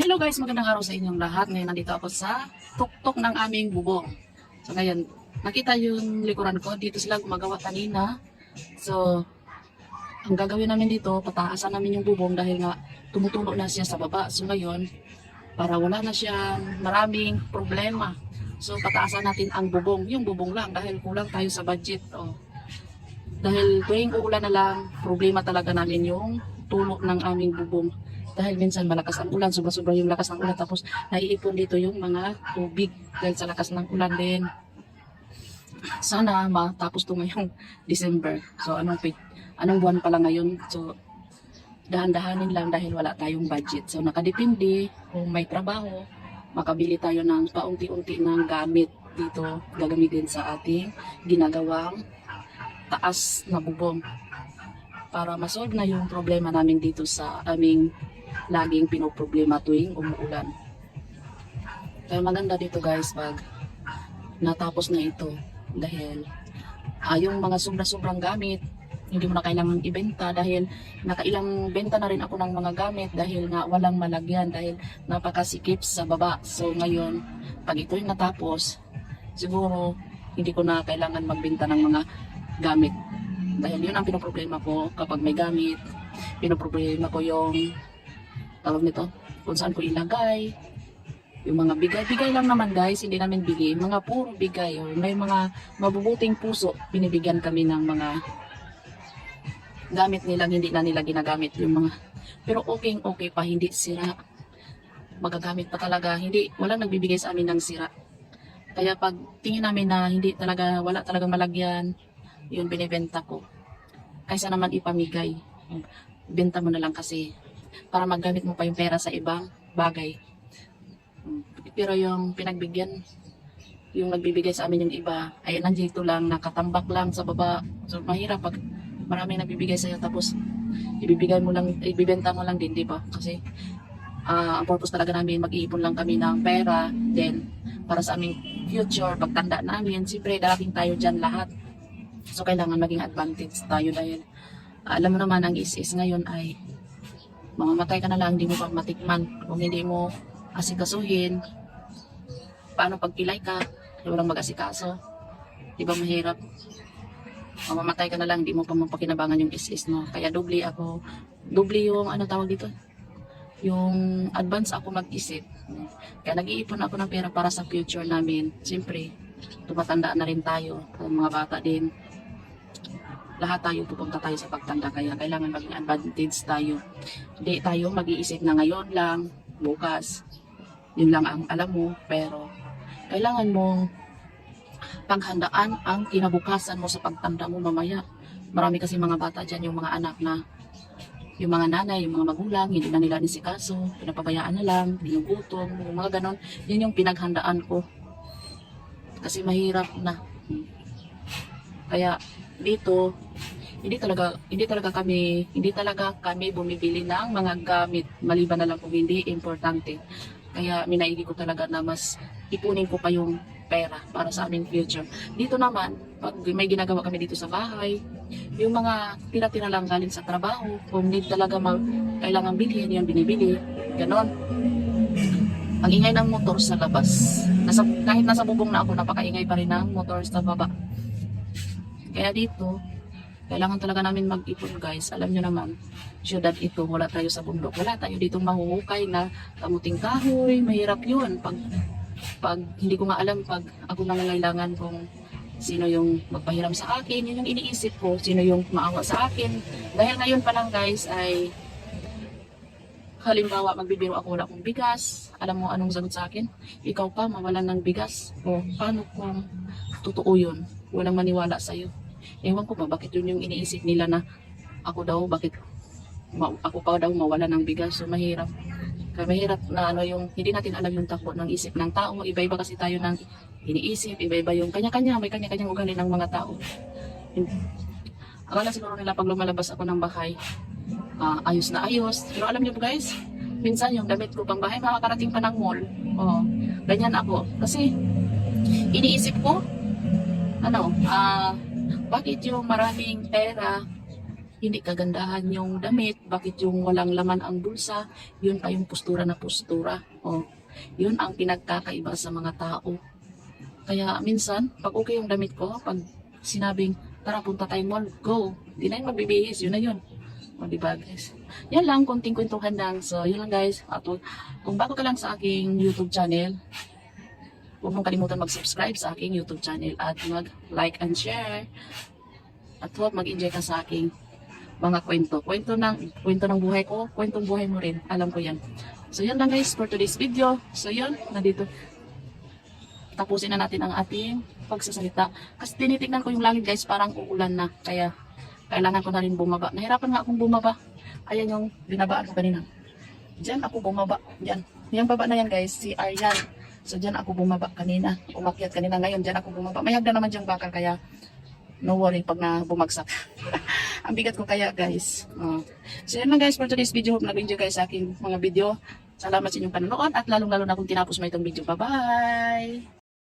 Hello guys, magandang araw sa inyong lahat. Ngayon nandito ako sa tuktok ng aming bubong. So ngayon, nakita yung likuran ko. Dito sila gumagawa kanina. So, ang gagawin namin dito, pataasan namin yung bubong dahil nga tumutulo na siya sa baba. So ngayon, para wala na siyang maraming problema. So pataasan natin ang bubong, yung bubong lang dahil kulang tayo sa budget. Oh. Dahil tuwing uulan na lang, problema talaga namin yung tulo ng aming bubong dahil minsan malakas ang ulan, sobra-sobra yung lakas ng ulan tapos naiipon dito yung mga tubig dahil sa lakas ng ulan din. Sana matapos to ngayong December. So anong anong buwan pala ngayon? So dahan-dahanin lang dahil wala tayong budget. So nakadepende kung may trabaho, makabili tayo ng paunti-unti ng gamit dito gagamitin sa ating ginagawang taas na bubong para masolve na yung problema namin dito sa aming laging pinoproblema tuwing umuulan. Kaya maganda dito guys pag natapos na ito dahil ah, yung mga sobra-sobrang gamit hindi mo na kailangang ibenta dahil nakailang benta na rin ako ng mga gamit dahil nga walang malagyan dahil napakasikip sa baba. So ngayon, pag ito'y natapos, siguro hindi ko na kailangan magbenta ng mga gamit. Dahil yun ang pinoproblema ko kapag may gamit. Pinoproblema ko yung tawag nito, kung saan ko ilagay. Yung mga bigay-bigay lang naman guys, hindi namin bigay. Mga puro bigay. O May mga mabubuting puso, binibigyan kami ng mga gamit nilang hindi na nila ginagamit yung mga pero okay okay pa hindi sira magagamit pa talaga hindi walang nagbibigay sa amin ng sira kaya pag tingin namin na hindi talaga wala talagang malagyan yun binibenta ko kaysa naman ipamigay benta mo na lang kasi para magamit mo pa yung pera sa ibang bagay pero yung pinagbigyan yung nagbibigay sa amin yung iba ay nandito lang nakatambak lang sa baba so mahirap pag maraming nagbibigay sa'yo tapos ibibigay mo lang, ibibenta mo lang din, di ba? Kasi ah, ang purpose talaga namin, mag-iipon lang kami ng pera, then para sa aming future, pagtanda namin, siyempre darating tayo dyan lahat. So kailangan maging advantage tayo dahil ah, alam mo naman ang is-is ngayon ay mamamatay ka na lang, hindi mo pa matikman. Kung hindi mo asikasuhin, paano pag pilay ka, walang mag-asikaso. Di ba mahirap? mamamatay ka na lang, di mo pa mapakinabangan yung is no. Kaya doble ako, doble yung ano tawag dito, yung advance ako mag-isip. Kaya nag-iipon ako ng pera para sa future namin. Siyempre, tumatanda na rin tayo, mga bata din. Lahat tayo pupunta tayo sa pagtanda, kaya kailangan maging advantage tayo. Hindi tayo mag-iisip na ngayon lang, bukas. Yun lang ang alam mo, pero kailangan mong paghandaan ang kinabukasan mo sa pagtanda mo mamaya. Marami kasi mga bata dyan, yung mga anak na yung mga nanay, yung mga magulang, hindi na nila nisikaso, pinapabayaan na lang, ginugutom, yung mga ganon. Yun yung pinaghandaan ko. Kasi mahirap na. Kaya dito, hindi talaga hindi talaga kami hindi talaga kami bumibili ng mga gamit maliban na lang kung hindi importante. Kaya minaigi ko talaga na mas ipunin ko pa yung pera para sa aming future. Dito naman, pag may ginagawa kami dito sa bahay, yung mga tira-tira lang galing sa trabaho, kung need talaga mag, kailangan bilhin, yun binibili. Ganon. Ang ingay ng motor sa labas. Nasa, kahit nasa bubong na ako, napakaingay pa rin ng motor sa baba. Kaya dito, kailangan talaga namin mag-ipon guys. Alam nyo naman, syudad ito, wala tayo sa bundok. Wala tayo dito mahuhukay na kamuting kahoy. Mahirap yun. Pag, pag hindi ko nga alam, pag ako nangangailangan kung sino yung magpahiram sa akin, yun yung iniisip ko, sino yung maawa sa akin. Dahil ngayon pa lang guys ay halimbawa magbibiro ako wala akong bigas, alam mo anong sagot sa akin? Ikaw pa mawalan ng bigas. O paano kung totoo yun? Walang maniwala sa'yo. Ewan ko ba bakit yun yung iniisip nila na ako daw bakit ma- ako pa daw mawala ng bigas. So mahirap. Kaya mahirap na ano yung hindi natin alam yung takbo ng isip ng tao. Iba-iba kasi tayo ng iniisip, iba-iba yung kanya-kanya, may kanya-kanyang ugali ng mga tao. Hindi- Akala siguro nila pag lumalabas ako ng bahay, ah, ayos na ayos. Pero alam niyo po guys, minsan yung damit ko pang bahay makakarating pa ng mall. Oh, ganyan ako. Kasi iniisip ko, ano, ah, bakit yung maraming pera hindi kagandahan yung damit, bakit yung walang laman ang bulsa, yun pa yung postura na postura. Oh, yun ang pinagkakaiba sa mga tao. Kaya minsan, pag okay yung damit ko, pag sinabing, tara punta tayo mall, go. Di na yung magbibihis, yun na yun. O, diba guys? Yan lang, konting kwentuhan lang. So, yun lang guys. At kung bago ka lang sa aking YouTube channel, huwag mong kalimutan mag-subscribe sa aking YouTube channel at mag-like and share. At huwag mag-enjoy ka sa aking mga kwento. Kwento ng, kwento ng buhay ko, kwentong buhay mo rin. Alam ko yan. So, yan lang guys for today's video. So, yun, nandito. Tapusin na natin ang ating pagsasalita. Kasi tinitignan ko yung langit guys, parang uulan na. Kaya, kailangan ko na rin bumaba. Nahirapan nga akong bumaba. Ayan yung binabaan ko kanina. Diyan ako bumaba. Diyan. Yung baba na yan guys, si Aryan. So diyan ako bumaba kanina. Umakyat kanina. Ngayon diyan ako bumaba. May hagdan naman diyang bakal kaya no worry pag na bumagsak. Ang bigat ko kaya guys. Oh. So yan lang guys for today's video. Hope nag-enjoy guys sa aking mga video. Salamat sa inyong panonood at lalong-lalo na kung tinapos mo itong video. Bye-bye!